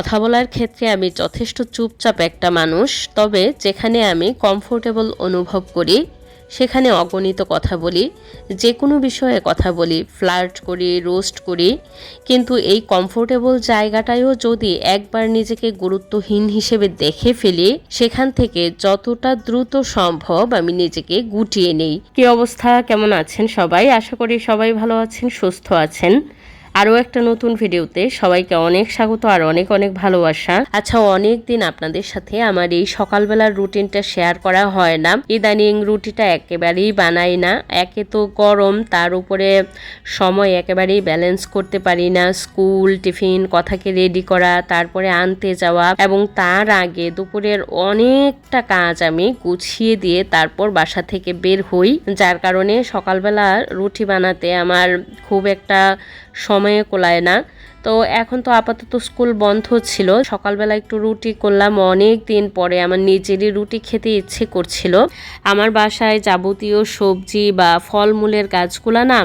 কথা বলার ক্ষেত্রে আমি যথেষ্ট চুপচাপ একটা মানুষ, তবে যেখানে আমি কমফোর্টেবল অনুভব করি, সেখানে অগণিত কথা বলি যে কোনো বিষয়ে কথা বলি ফ্লার্ট করি রোস্ট করি, কিন্তু এই কমফোর্টেবল জায়গাটায়ও যদি একবার নিজেকে গুরুত্বহীন হিসেবে দেখে ফেলি, সেখান থেকে যতটা দ্রুত সম্ভব আমি নিজেকে গুটিয়ে নেই। কি অবস্থা? কেমন আছেন সবাই? আশা করি সবাই ভালো আছেন, সুস্থ আছেন। আরও একটা নতুন ভিডিওতে সবাইকে অনেক স্বাগত আর অনেক অনেক ভালোবাসা। আচ্ছা অনেক দিন আপনাদের সাথে আমার এই সকালবেলার রুটিনটা শেয়ার করা হয় না। ইদানিং রুটিটা একেবারেই বানাই না। একে তো গরম, তার উপরে সময় একেবারেই ব্যালেন্স করতে পারি না। স্কুল, টিফিন, কথাকে রেডি করা, তারপরে আনতে যাওয়া এবং তার আগে দুপুরের অনেকটা কাজ আমি গুছিয়ে দিয়ে তারপর বাসা থেকে বের হই। যার কারণে সকালবেলা রুটি বানাতে আমার খুব একটা সময়ে কোলায় না। তো এখন তো আপাতত স্কুল বন্ধ ছিল। সকালবেলা একটু রুটি করলাম। অনেক দিন পরে আমার নিজেরই রুটি খেতে ইচ্ছে করছিল। আমার বাসায় যাবতীয় সবজি বা ফলমূলের গাছগুলা না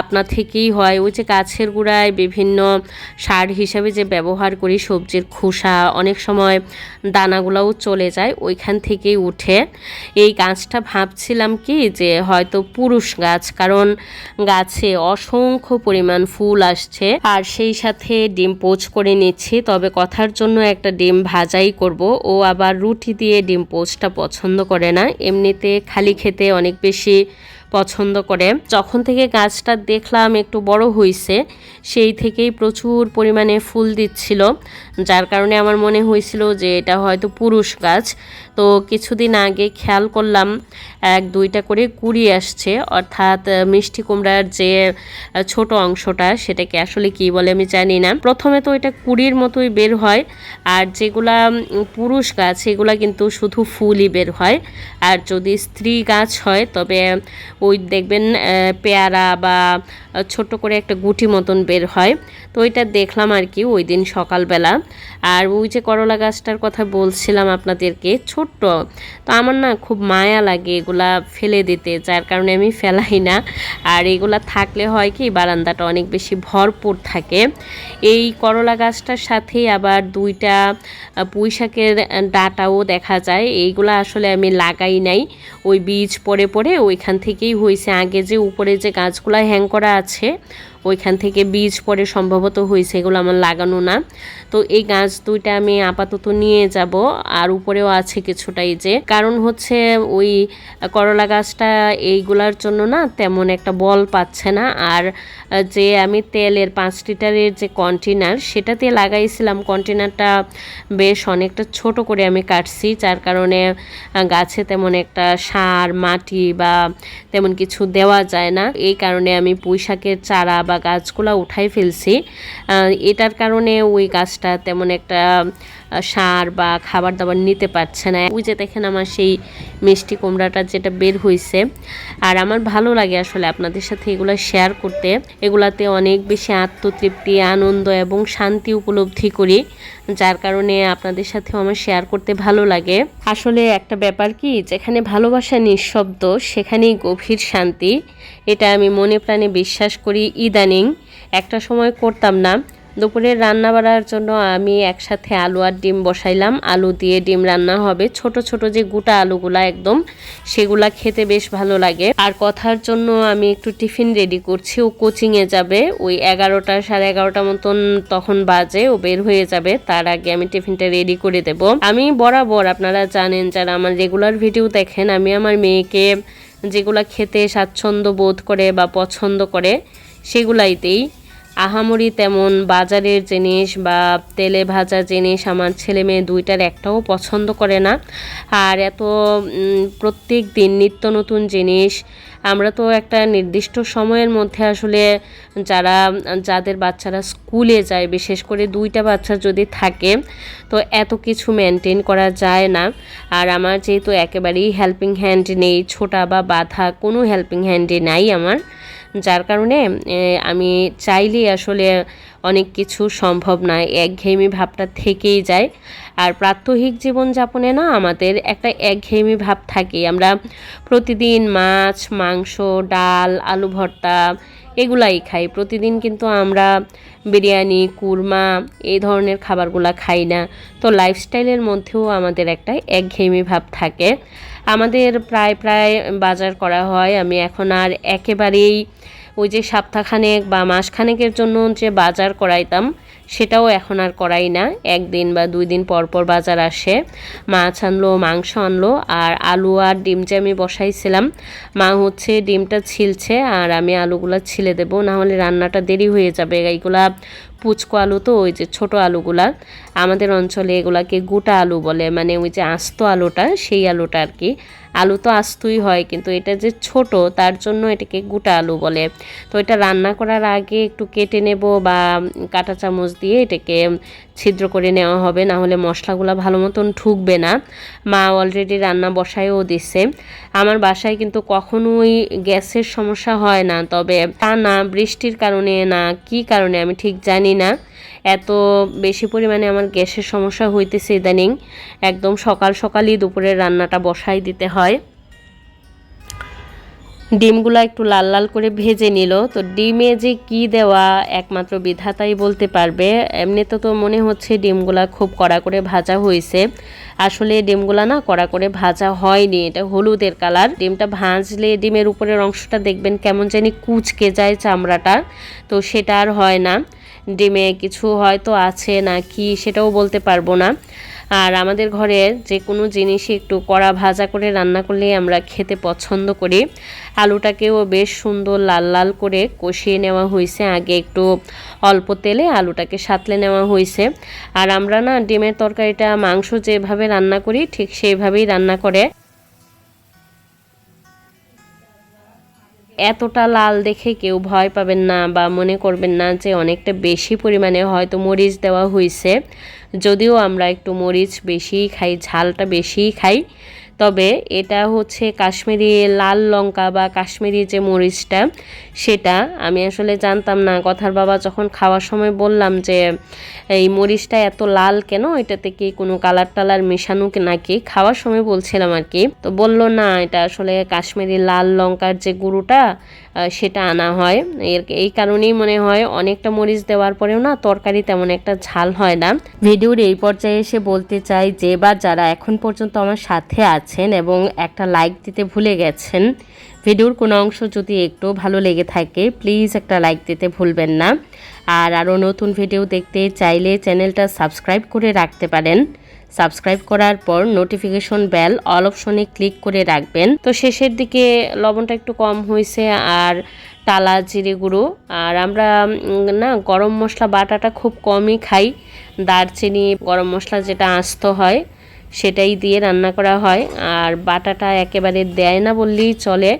আপনা থেকেই হয়। ওই যে গাছের গুঁড়ায় বিভিন্ন সার হিসাবে যে ব্যবহার করি, সবজির খোসা, অনেক সময় দানাগুলোও চলে যায়, ওইখান থেকেই উঠে। এই গাছটা ভাবছিলাম কি যে হয়তো পুরুষ গাছ, কারণ গাছে অসংখ্য পরিমাণ ফুল আসছে। আর সেই সাথে ডিম পোচ করে নিচ্ছি, তবে কথার জন্য একটা ডিম ভাজাই করব। ও আবার রুটি দিয়ে ডিম পোচটা পছন্দ করে না। এমনিতে খালি খেতে অনেক বেশি পছন্দ করে। যখন থেকে গাছটা দেখলাম একটু বড় হয়েছে সেই থেকেই প্রচুর পরিমাণে ফুল দিচ্ছিল। যার কারণে আমার মনে হয়েছিল যে এটা হয়তো পুরুষ গাছ। তো কিছুদিন আগে খেয়াল করলাম, এক, দুইটা করে কুড়ি আসছে। অর্থাৎ মিষ্টি কুমড়ার যে ছোট অংশটা, সেটাকে আসলে কি বলে আমি জানি না। প্রথমে তো এটা কুড়ির মতোই বের হয়। আর যেগুলা পুরুষ গাছ, এগুলা কিন্তু শুধু ফুলই বের হয়। আর যদি স্ত্রী গাছ হয়, তবে ওই দেখবেন পেয়ারা বা ছোট করে একটা গুটি মতন বের হয়। তো ওইটা দেখলাম আর কি ওই দিন সকালবেলা। আর ওই যে করলা গাছটার কথা বলছিলাম আপনাদেরকে, ছোট্ট। তো আমার না খুব মায়া লাগে এগুলা ফেলে দিতে, যার কারণে আমি ফেলাই না। আর এগুলা থাকলে হয় কি, বারান্দাটা অনেক বেশি ভরপুর থাকে। এই করলা গাছটার সাথেই আবার দুইটা পুঁই শাকের ডাটাও দেখা যায়। এইগুলা আসলে আমি লাগাই নাই। ওই বীজ পড়ে পড়ে ওইখান থেকেই হয়েছে আগে যে উপরে যে গাছগুলো হ্যাং করা আছে, ওইখান থেকে বীজ পরে সম্ভবত হয়েছে এগুলো আমার লাগানো না। তো এই গাছ দুইটা আমি আপাতত নিয়ে যাব, আর উপরেও আছে কিছুটাই যে। কারণ হচ্ছে ওই করলা গাছটা এইগুলার জন্য না তেমন একটা বল পাচ্ছে না। আর যে আমি তেলের পাঁচ লিটারের যে কন্টেনার, সেটাতে লাগাইছিলাম। কন্টেনারটা বেশ অনেকটা ছোট করে আমি কাটছি, যার কারণে গাছে তেমন একটা সার, মাটি বা তেমন কিছু দেওয়া যায় না। এই কারণে আমি পুঁই শাকের চারা বা গাছগুলো উঠাই ফেলছি। এটার কারণে ওই গাছটা তেমন একটা সার বা খাবার দাবার নিতে পারছে না। ওই যে দেখেন আমার সেই মিষ্টি কুমড়াটা যেটা বের হয়েছে আর আমার ভালো লাগে আসলে আপনাদের সাথে এগুলো শেয়ার করতে। এগুলাতে অনেক বেশি আত্মতৃপ্তি, আনন্দ এবং শান্তি উপলব্ধি করি। যার কারণে আপনাদের সাথেও আমার শেয়ার করতে ভালো লাগে। আসলে একটা ব্যাপার কি, যেখানে ভালোবাসা নিঃশব্দ, সেখানেই গভীর শান্তি। এটা আমি মনে প্রাণে বিশ্বাস করি। ইদানিং একটা সময় করতাম না দুপুরে রান্না বাড়ার জন্য আমি একসাথে আলু আর ডিম বসাইলাম। আলু দিয়ে ডিম রান্না হবে। ছোট ছোট যে গোটা আলুগুলা একদম, সেগুলা খেতে বেশ ভালো লাগে। আর কথার জন্য আমি একটু টিফিন রেডি করছি। ও কোচিংয়ে যাবে। ওই এগারোটা, সাড়ে এগারোটা মতন তখন বাজে। ও বের হয়ে যাবে। তার আগে আমি টিফিনটা রেডি করে দেব। আমি বরাবর, আপনারা জানেন, যারা আমার রেগুলার ভিডিও দেখেন, আমি আমার মেয়েকে যেগুলা খেতে স্বাচ্ছন্দ্য বোধ করে বা পছন্দ করে, সেগুলাইতেই আহামরি তেমন বাজারের জিনিস বা তেলে ভাজা জিনিস আমার ছেলে মেয়ে দুইটার একটাও পছন্দ করে না। আর এত প্রত্যেক দিন নিত্য নতুন জিনিস, আমরা তো একটা নির্দিষ্ট সময়ের মধ্যে আসলে যারা, যাদের বাচ্চারা স্কুলে যায়, বিশেষ করে দুইটা বাচ্চা যদি থাকে, তো এত কিছু মেনটেন করা যায় না। আর আমার যেহেতু একেবারেই হেল্পিং হ্যান্ড নেই, ছোটা বা বাধা কোনো হেল্পিং হ্যান্ডে নাই আমার। যার কারণে আমি চাইলেই আসলে অনেক কিছু সম্ভব নয় একঘেয়েমি ভাবটা থেকেই যায়। আর প্রাত্যহিক জীবনযাপনে না আমাদের একটা একঘেয়েমি ভাব থাকে আমরা প্রতিদিন মাছ, মাংস, ডাল, আলু ভর্তা এগুলাই খাই। প্রতিদিন কিন্তু আমরা বিরিয়ানি, কুরমা, এই ধরনের খাবারগুলো খাই না। তো লাইফস্টাইলের মধ্যেও আমাদের একটা একঘেয়েমি ভাব থাকে। আমাদের প্রায় প্রায় বাজার করা হয়। আমি এখন আর একেবারেই ওই যে সপ্তাহখানেক বা মাসখানেকের জন্য যে বাজার করাইতাম, সেটাও এখন আর করাই না। একদিন বা দুই দিন পর পর বাজার আসে। মাছ আনলো, মাংস আনলো, আর আলু আর ডিম যে আমি বসাইছিলাম, মা হচ্ছে ডিমটা ছিলছে, আর আমি আলুগুলো ছিলে দেবো না হলে রান্নাটা দেরি হয়ে যাবে। এইগুলা পুচকো আলু তো, ওই যে ছোট আলুগুলা আমাদের অঞ্চলে এগুলাকে গোটা আলু বলে মানে ওই যে আস্ত আলুটা, সেই আলুটা আর কি আলু তো আস্তই হয়, কিন্তু এটা যে ছোট, তার জন্য এটাকে গোটা আলু বলে। তো এটা রান্না করার আগে একটু কেটে নেব বা কাঁটা চামচ দিয়ে এটাকে ছিদ্র করে নেওয়া হবে, না হলে মশলাগুলো ভালো মতন ঠুকবে না। মা অলরেডি রান্না বসায়ও দিচ্ছে আমার বাসায় কিন্তু কখনোই গ্যাসের সমস্যা হয় না, তবে তা না, বৃষ্টির কারণে না, কি কারণে আমি ঠিক জানি না। এত বেশি পরিমাণে আমার গ্যাসের সমস্যা হইতেছে ইদানিং। একদম সকাল সকালই দুপুরের রান্নাটা বসাই দিতে হয়। ডিমগুলো একটু লাল লাল করে ভেজে নিল। তো ডিমে যে কি দেওয়া একমাত্র বিধাতাই বলতে পারবে। এমনিতে তো মনে হচ্ছে ডিমগুলা খুব কড়া করে ভাজা হয়েছে আসলে ডিমগুলা না কড়া করে ভাজা হয়নি। এটা হলুদের কালার। ডিমটা ভাজলে ডিমের উপরের অংশটা দেখবেন কেমন জানি কুচকে যায় চামড়াটা। তো সেটা আর হয় না। ডিমে কিছু হয়তো আছে না কি সেটাও বলতে পারব না। আর আমাদের ঘরে যে কোনো জিনিসই একটু কড়া ভাজা করে রান্না করলে আমরা খেতে পছন্দ করি। আলুটাকেও বেশ সুন্দর লাল লাল করে কষিয়ে নেওয়া হয়েছে। আগে একটু অল্প তেলে আলুটাকে সাতলে নেওয়া হয়েছে। আর আমরা না ডিমের তরকারিটা মাংস যেভাবে রান্না করি ঠিক সেইভাবেই রান্না করে। এতটা লাল দেখে কেউ ভয় পাবেন না বা মনে করবেন না যে অনেকটা বেশি পরিমাণে হয়তো মরিচ দেওয়া হয়েছে যদিও আমরা একটু মরিচ বেশিই খাই, ঝালটা বেশিই খাই। তবে এটা হচ্ছে কাশ্মীরি লাল লঙ্কা বা কাশ্মীরি যে মরিচটা, সেটা আমি আসলে জানতাম না। কথার বাবা যখন খাওয়ার সময় বললাম যে, এই মরিচটা এত লাল কেন? এটাতে কি কোনো কালার টালার মেশানো নাকি? খাওয়ার সময় বলছিলাম আর কি। তো বলল, না, এটা আসলে কাশ্মীরি লাল লঙ্কার যে গুঁড়োটা সেটা আনা হয়। এর, এই কারণেই মনে হয় অনেকটা মরিচ দেওয়ার পরেও না তরকারি তেমন একটা ঝাল হয় না। ভিডিওর এই পর্যায়ে এসে বলতে চাই যে, বা যারা এখন পর্যন্ত আমার সাথে আছেন এবং একটা লাইক দিতে ভুলে গেছেন। ভিডিওর কোনো অংশ যদি একটু ভালো লেগে থাকে প্লিজ একটা লাইক দিতে ভুলবেন না। আর আরও নতুন ভিডিও দেখতে চাইলে চ্যানেলটা সাবস্ক্রাইব করে রাখতে পারেন। সাবস্ক্রাইব করার পর নোটিফিকেশন বেল অল অপশনে ক্লিক করে রাখবেন। তো শেষের দিকে লবণটা একটু কম হয়েছে আর টালা, জিরে গুঁড়ো। আর আমরা না, গরম মশলা বাটাটা খুব কমই খাই। দারচিনি, গরম মশলা যেটা আস্ত হয়। সেটাই দিয়ে রান্না করা হয়। আর বাটাটা একেবারে দেয় না বললেই চলে।